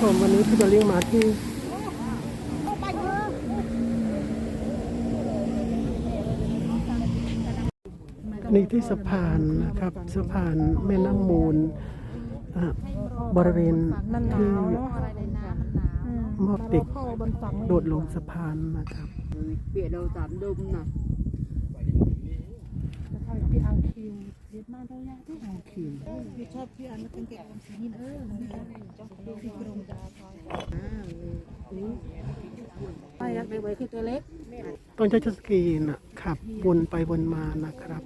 ชมวันนี้พี่จะเลี้ยงมาที่นี่ที่สะพานนะครับสะพานแม่น้ำมูลบริเวณที่มอบเด็กโดดลงสะพานนะครับเปียดเอาคิวเด็ดมาเท่าไหร่ที่เอาคิว พี่ชอบพี่อันนั้นแกะอมสีนี่เออมันได้จ้องดูที่กรงดาพอยอ่านี่ไปรักเด็กไว้คือตัวเล็กต้นเจ้าสกีน่ะขับวนไปวนมานะครับ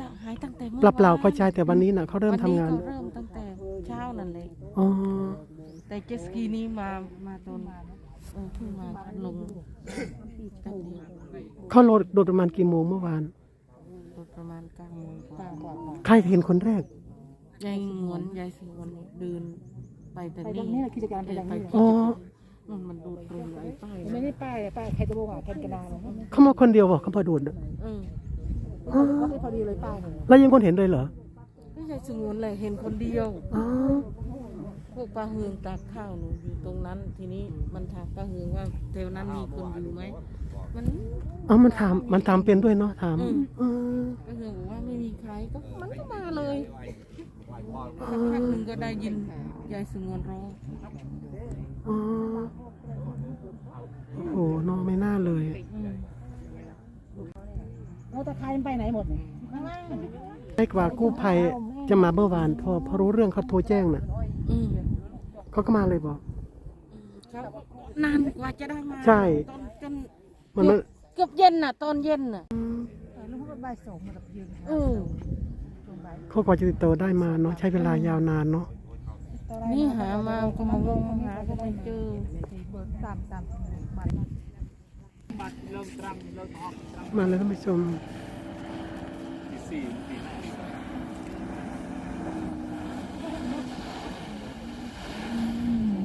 ตั้งหายตั้งแต่เมื่เปล่าๆพอใจแต่วันนี้น่ะเขาเริ่มทำงานวัก็เริ่มตั้งแต่เช้านั่นเลยอ๋อแต่เจตสกีนี้มามาตอนเออเพิ่งมาลงแป๊บเดียวเขาโดดโดดประมาณกี่โมงเมื่อวานตอน ประมาณเก้าโมงกว่าใครเห็นคนแรก ยายงวนยายสงวนเนี่ยเดินไปแต่นี่นี่กิจการไปดังนี้อ๋อ นู่นมันดูตรงไอ้ป้ายไม่นะได้ป้ายป้ายใครจะบอกว่าแคนกระดานเขามาคนเดียวบอกเขามาโดดน่ะเออก็ได้พอดีเลยป้ายแล้วยังคนเห็นเลยเหรอไม่ใช่สงวนเลยเห็นคนเดียว อ๋อพวกปลาเฮืองตากข้าวหนูอยู่ตรงนั้น ทีนี้มันถามปลาเฮืองว่าแถวนั้นมีคนอยู่ไหม มันอ๋อมันถามมันถามเป็นด้วยเนาะถามอ๋อปลาเฮืองบอกว่าไม่มีใครก็มันก็มาเลยสักพักหนึ่งก็ได้ยินยายสงวนร้องอ๋อโอ้โหน้องไม่น่าเลยอืมเราตะไคร้ไปไหนหมดให้กว่ากู้ภัยจะมาเมื่อวานพอพอรู้เรื่องเขาโทรแจ้งน่ะอืมเขาก็มาเลยบอกครับนานกว่าจะได้มาใช่ตอนจน มันมันเกือบเย็นน่ะ ตอนเย็นน่ะลูกก็ใบสองมากับยืนเออเขากว่าจะติดต่อได้มาเนาะใช้เวลายาวนานเนาะนี่หามาก็มางงหาก็ไม่เจอเบิร์ตามตามบัตรมาเลยท่านผู้ชม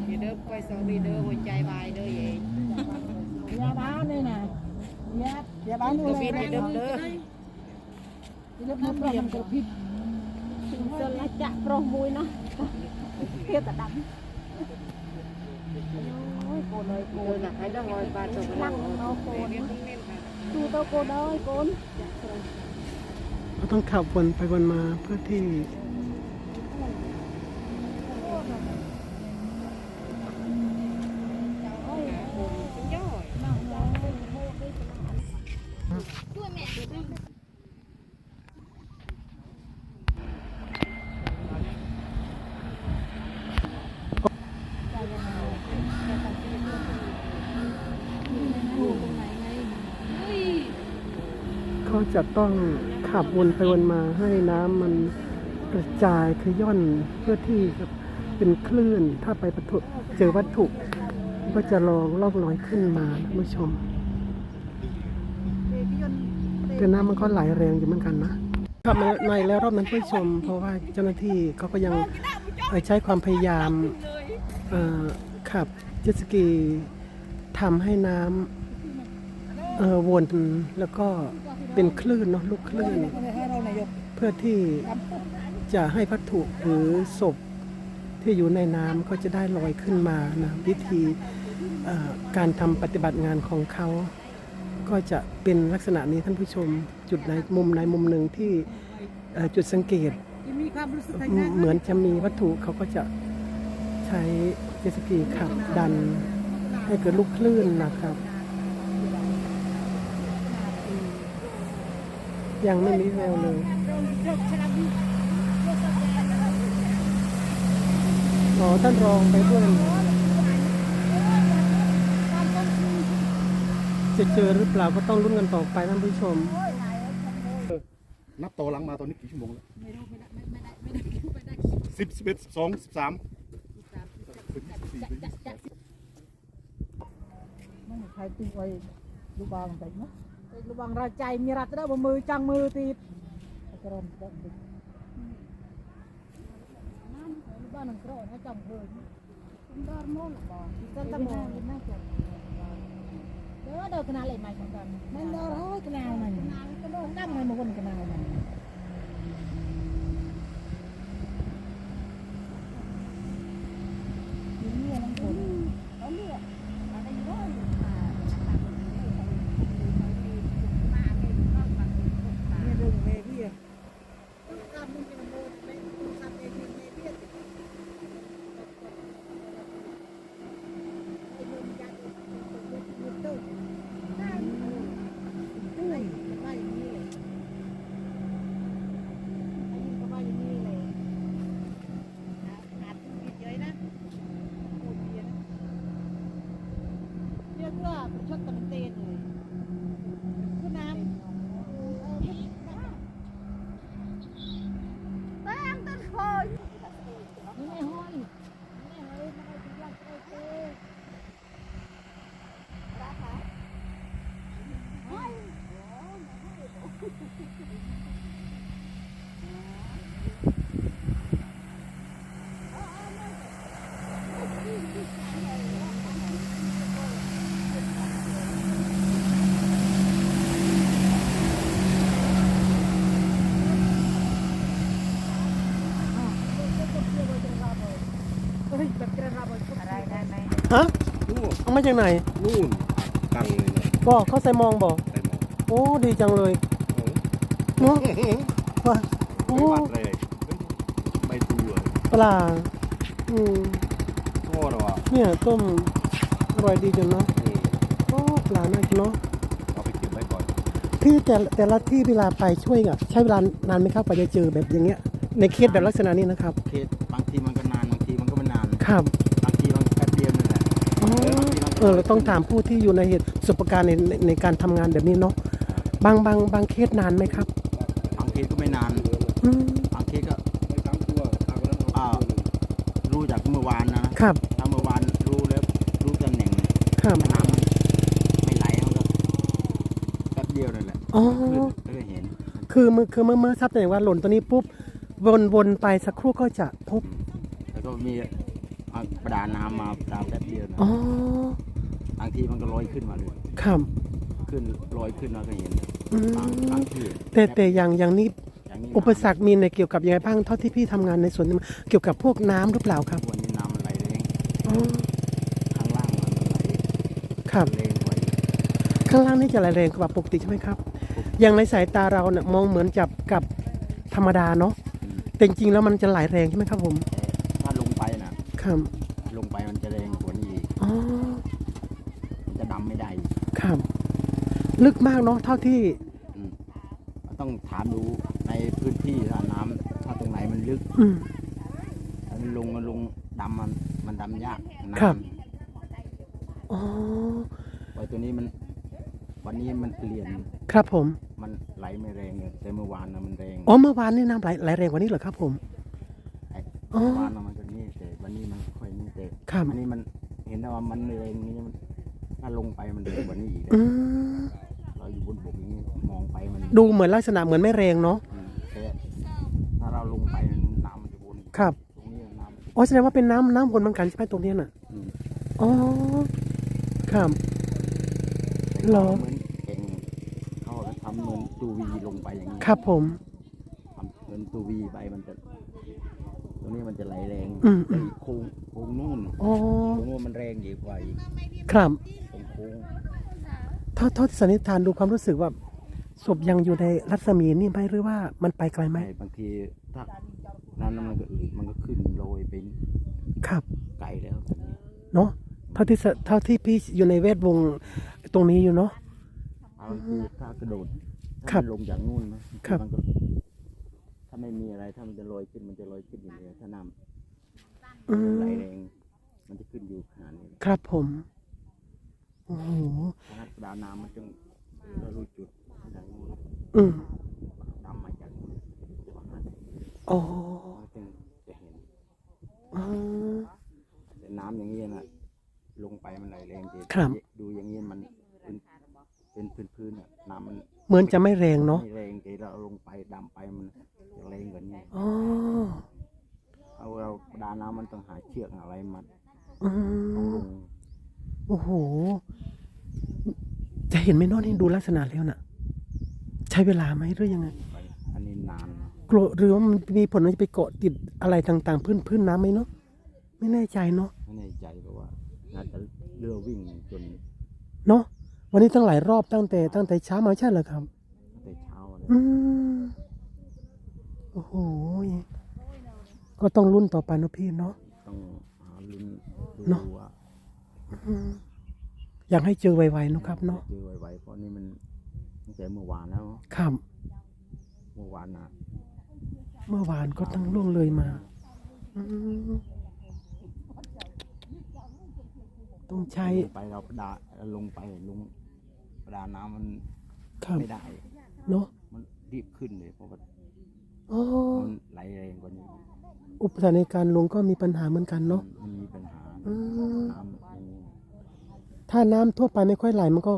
มีเด้อไปสองมีเด้อหัวใจวายเด้อเอง ยาบ้านนี่นะยายาบ้านนี่ก็เลมียเด้อเด้อเลือกมือเปลี่ยนกระพริบจนละจะโปรมวยเนาะเพียแต่ดำโอ้ยโกนเลยโกโอ้นยให้ได้หอยบาทตกนั่งเอาโกนดูตัวโกนเลยโกนต้องขับวนไปวนมาเพื่อที่ เขาจะต้องขับวนไปวนมาให้น้ำมันกระจายขย่อนเพื่อที่จะเป็นคลื่น ถ้าไปประทุเจอวัตถุ ก็จะลองล่องลอยขึ้นมาท่านผู้ชม แต่น้ำมันก็ไหลแรงอยู่เหมือนกันนะขับมาในแล้วรอบนั้นผู้ชม เพราะว่าเจ้าหน้าที่เขาก็ยังใช้ความพยายามขับเจ็ตสกีทำให้น้ำวนแล้วก็ เป็นคลื่นเนาะลูกคลื่น เพื่อที่จะให้วัตถุหรือศพที่อยู่ในน้ำก็จะได้ลอยขึ้นมานะวิธีการทำปฏิบัติงานของเขา ก็จะเป็นลักษณะนี้ท่านผู้ชมจุดในมุมในมุมหนึ่งที่จุดสังเกตเหมือนจะมีวัตถุเขาก็จะใช้เจสกีขับดันให้เกิดลูกคลื่นนะครับ ยังไม่มีแววเลยอ๋อท่านรองไปด้วยเหรอจะเจอหรือเปล่าก็ต้องลุ้นกันต่อไปท่านผู้ชม นับต่อหลังมาตอนนี้กี่ชั่วโมงแล้วสิบสิบเอ็ดสิบสองสิบสามสิบสี่สิบห้าใครตีไว้ลูกบางใจเนาะลูกบางราใจมีรัตได้บ่มือ លបងរចៃមានរត់ទៅបើមើលចង់មើលទៀតក្រមទៅណានបងនឹងក្រហើយចង់មើលខ្ញុំដរមកបងសិនតែមកណាចាដល់ដល់កណាលអីមកដល់មិនដល់ហើយកណាលហ្នឹងកណាលក៏ដល់ដល់មកវិញកណាលហ្នឹង ฮะนู่นเอามาจากไหน นู่นตังเลยนะบอกเขาใส่มองบอกใส่หมอกโอ้ดีจังเลยโอ้เนาะว่าโอ้ไม่วัดเลยไม่ดูเลยปลาอืมโอ้เราอะเนี่ยต้มอร่อยดีจังเนาะเออโอ้ปลาน่ากินเนาะเอาไปเก็บไว้ก่อนที่แต่แต่ละที่เวลาไปช่วยอะใช้เวลานานไหมครับกว่าจะเจอแบบอย่างเงี้ย ในเคสแบบลักษณะนี้นะครับ เคสบางทีมันก็นานบางทีมันก็ไม่นาน ครับ เออเราต้องถามผู้ที่อยู่ในเหตุประสบการณ์ในในในการทำงานแบบนี้เนาะบางบางบางเคสนานไหมครับบางเคสก็ไม่นานอืมบางเคสก็ไปทั้งตัวทางนั้นเอาตัวหนึ่งรู้จากเมื่อวานนะ ครับถ้าเมื่อวานรู้แล้วรู้ตำแหน่งเนี่ยครับน้ำมันไม่ไหลมันก็แป๊บเดียวนั่นแหละอ๋อขึ้นแล้วก็เห็นคือมือคือเมื่อเมื่อทราบแต่ว่าหล่นตัวนี้ปุ๊บวนวนไปสักครู่ก็จะพบแล้วก็มีเอาประดาน้ำมาประดาแป๊บเดียวนะอ๋อบาง ทีมันก็ลอยขึ้นมาเลยครับ ขึ้นลอยขึ้นมาก็เห็นอืบางมบางที่แต่แต่อย่างอย่างนี้อย่างนี้อุปสรรคมีในเกี่ยวกับยังไงบ้างเท่าที่พี่ทำงานในสวนนี้เกี่ยวกับพวกน้ำหรือเปล่าครับวันนี้น้ำมันไหลแรงอ๋อข้างล่างมันไหลครับ แรงไว้ข้างล่างนี่จะไหลแรงกว่าปกติใช่ไหมครับ อย่างในสายตาเราเนี่ยมองเหมือนจับกับธรรมดาเนาะอืมแต่จริงๆแล้วมันจะไหลแรงใช่ไหมครับผม แต่ถ้าลงไปน่ะ ครับ ลงไปมันจะแรงกว่านี้อีก อ๋อ มันจะดำไม่ได้อีก ครับ ลึกมากเนาะเท่าที่อืมมันต้องถามดูในพื้นที่ถ้าน้ำถ้าตรงไหนมันลึกอืมถ้ามันลงมันลงดำมันมันดำยากน้ครับ อ๋อำไว้ตัวนี้มัน วันนี้มันเปลี่ยนครับผมมันไหลไม่แรงไงแต่เมื่อวานนะมันแรงอ๋อเมื่อวานนี่น้ำไหลไหลแรงกว่านี้เหรอครับผม ไอ้อ๋อ เมื่อวานน่ะมันก็นี่แต่วันนี้มันค่อยนี่แต่ครับอันนี้มันเห็นแต่ว่ามันไม่แรงนี่มันถ้าลงไปมันแรงกว่านี้อีกเลยอืมเรา อยู่บนบกอย่างนี้มองไปมันดูเหมือนลักษณะเหมือนไม่แรงเนาะอืมแต่ถ้าเราลงไปน้ำมันจะวนครับตรงนี้น้ำอ๋อแสดงว่าเป็นน้ำน้ำวนเหมือนกันใช่ไหมตรงเนี้ยน่ะอืมอ๋อครับเหรอเหมือนเก่งเขาจะทำเหมือนตูวีลงไปอย่างนี้ครับผม ทำเหมือนตูวีไปมันจะ ตรงนี้มันจะไหลแรงอืมอืไอ้มโค้งโค้งนู่นอ๋อตรงนู้นมันแรงดีกว่าอีกครับ ตรงโค้งเท่าเท่าที่สันนิษฐานดูความรู้สึกว่าศพยังอยู่ในรัศมีนี่ไหมหรือว่ามันไปไกลไหม ไม่บางทีถ้าน้ำมันก็อืดมันก็ขึ้นโรยเป็นครับ ไกลแล้วตอนนี้เนาะเท่าที่สเท่าที่พี่อยู่ในเวทวงตรงนี้อยู่เนาะ เอาคือถ้ากระโดดครัถ้าบมันลงจากนู่นนะครับ มันก็ถ้าไม่มีอะไรถ้ามันจะลอยขึ้นมันจะลอยขึ้นอย่างเดียวถ้าน้ำอืมไหลแรงมันจะขึ้นอยู่ขนาดนี้ครับผม โอ้โหถ้านักประดาน้ำมันจึงเรารู้จุดจากนู้นอืมดำมาจากฝั่งนั้นอ๋อมันจึงจะเห็นอ๋อแต่น้ำอย่างนี้นะลงไปมันไหลแรงจริงครับ ดูอย่างนี้มันเป็นเป็นพื้นพื้นๆอะน้ำมันเหมือนจะไม่แรงเนาะไม่แรงแต่เราเอาลงไปดำไปมันจะแรงกว่านี้อ๋อเอาเราประดาน้ำมันต้องหาเชือกหาอะไรมัดอืต้องมลงโอ้โห จะเห็นไหมเนอะนี่ดูลักษณะแล้วน่ะ ใช้เวลาไหมหรือยังไงไปอันนี้นานนะกลัวหรือว่ามันมีผลมันจะไปเกาะติดอะไรต่างๆ พื้นพื้นน้ำไหมเนาะไม่แน่ใจเนาะไม่แน่ใจเพราะว่าน่าจะเรือวิ่งจนเนาะวันนี้ตั้งหลายรอบตั้งแต่ตั้งแต่เช้ามาใช่เหรอครับตั้งแต่เช้าเลยอืมโอ้โหก็ต้องรุ่นต่อไปเนอะพี่เนาะต้องหาลุ้นเนอะดูว่า อืมอยากให้เจอไวๆเนอะครับเนาะเจอไวๆเพราะนี่มันตั้งแต่เมื่อวานแล้ว ครับ เมื่อวานนะเมื่อวานก็ต้องล่วงเลยมาอืมต้องใช้ไปเราประดาไอ้แล้วลงไปลงประดาน้ำมันครับไม่ได้ เนาะมันรีบขึ้นเลยเพราะว่าอ๋อมันไหลแรงกว่านี้อุปสรรคในการลงก็มีปัญหาเหมือนกันเนาะมันมีปัญหาอืมน้ำมัน ถ้าน้ำทั่วไปไม่ค่อยไหลมันก็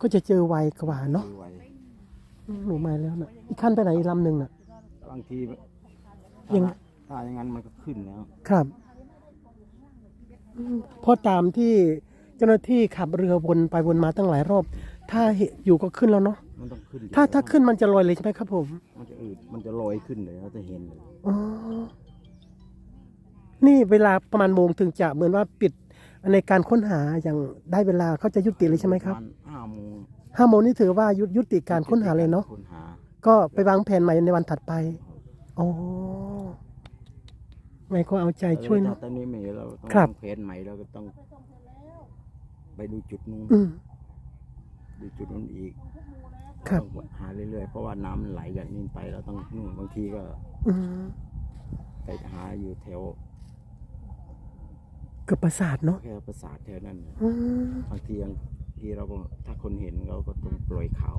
ก็จะเจอไวกว่าเนาะคือไวอืมหนูมาแล้วนะอีกขั้นไปไหนอีกลำหนึ่งน่ะ บางทียังถ้าอย่างนั้นมันก็ขึ้นแล้ว ครับอืมเพราะตามที่เจ้าหน้าที่ขับเรือวนไปวนมาตั้งหลายรอบ ถ้าเหอยู่ก็ขึ้นแล้วเนาะมันต้องขึ้นถ้าถ้าขึ้นมันจะลอยเลยใช่ไหมครับผมมันจะอืดมันจะลอยขึ้นเลยเราจะเห็นเลยอ๋อนี่เวลาประมาณโมงถึงจะเหมือนว่าปิด ในการค้นหาอย่างได้เวลาเขาจะยุติเลยใช่ไหมครับประาณห้าโมงห้าโมงนี่ถือว่ายุยุติการค้นหาเลยเนาะค้นหาก็ไปวางแผนใหม่ในวันถัดไปอ๋อไงก็เอาใจช่วยเนาะ ตอนนี้ไม่เราต้องครับ วางแผนใหม่เราก็ต้อง ไปดูจุดนู้นอืม ดูจุดนู้นอีกครับ ต้องหาเรื่อยๆเพราะว่าน้ำมันไหลจากนี้ไปเราต้องนู่นบางทีก็อืมไปหาอยู่แถว เกือบประสาทเนาะแค่ประสาทแถวนั้นน่ะอืมบางทียังทีเราก็ถ้าคนเห็นเราก็ต้องปล่อยข่าว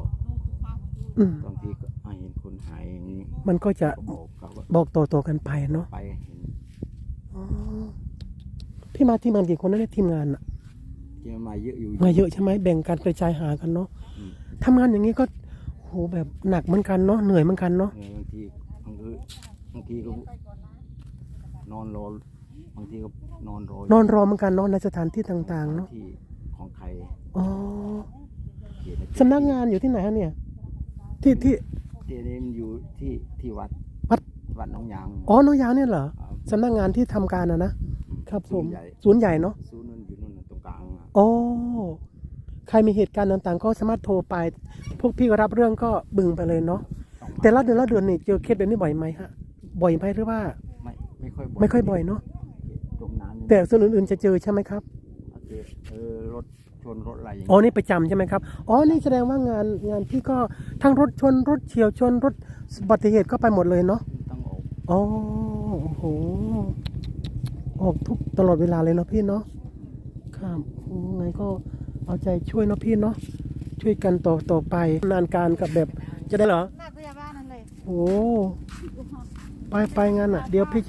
อืมบางทีก็อะเห็นคนหายอย่างนี้มันก็จะก็บอกเขาว่าบอกต่อๆกันไปเนาะไปเห็นอ๋อพี่มาที่มันกี่คนนั่นทีมงานอะที่มันมาเยอะอยู่ มาเยอะใช่ไหมแบ่งการกระจายหากันเนาะอืม ทำงานอย่างนี้ก็โหแบบหนักเหมือนกันเนาะเหนื่อยเหมือนกันเนาะไงบางทีบางทีบางทีก็นอนรอ บางทีก็นอนรอนอนรอเหมือนกันเนาะในสถานที่ต่างๆเนาะที่ของใครอ๋อเขียนสำนักงานอยู่ที่ไหนฮะเนี่ย ที่ที่ที่นี้มันอยู่ที่ที่วัดวัด วัดหน้องยางอ๋อน้องยางเนี่ยเหรอครับสำนักงานที่ทำการอะนะ ครับผม ศูนย์ใหญ่ศูนย์ใหญ่เนาะศูนย์นั้นอยู่นู่นน่ะตรงกลางอะอ๋อใครมีเหตุการณ์ต่างๆ ก็สามารถโทรไป พวกพี่ก็รับเรื่องก็บึงไปเลยเนาะต้องมาแต่ละเดือนละเดือนนี่เจอเคสแบบนี้บ่อยไหมฮะบ่อยไหมหรือว่าไม่ไม่ค่อยบ่อยไม่ค่อยบ่อยเนาะจมน้ำนี่ แต่ส่วนอื่นๆจะเจอใช่ไหมครับโอเคเออรถชนรถอะไรอย่างอ๋อเงี้ยนี่ประจำใช่ไหมครับ อ๋อ นี่แสดงว่างานงานพี่ก็ทั้งรถชนรถเฉียวชนรถอุบัติเหตุก็ไปหมดเลยเนาะ ต้องออกอ๋อ โอ้โห ออกทุกตลอดเวลาเลยเนาะพี่เนาะ ครับโอ้ไงก็เอาใจช่วยเนาะพี่เนาะ ช่วยกันต่อต่อไปนานการกับแบบจะได้เหรอ หน้าพยาบาลนั่นเลย โอ้ไปไปงานอะ เดี๋ยวพี่จะ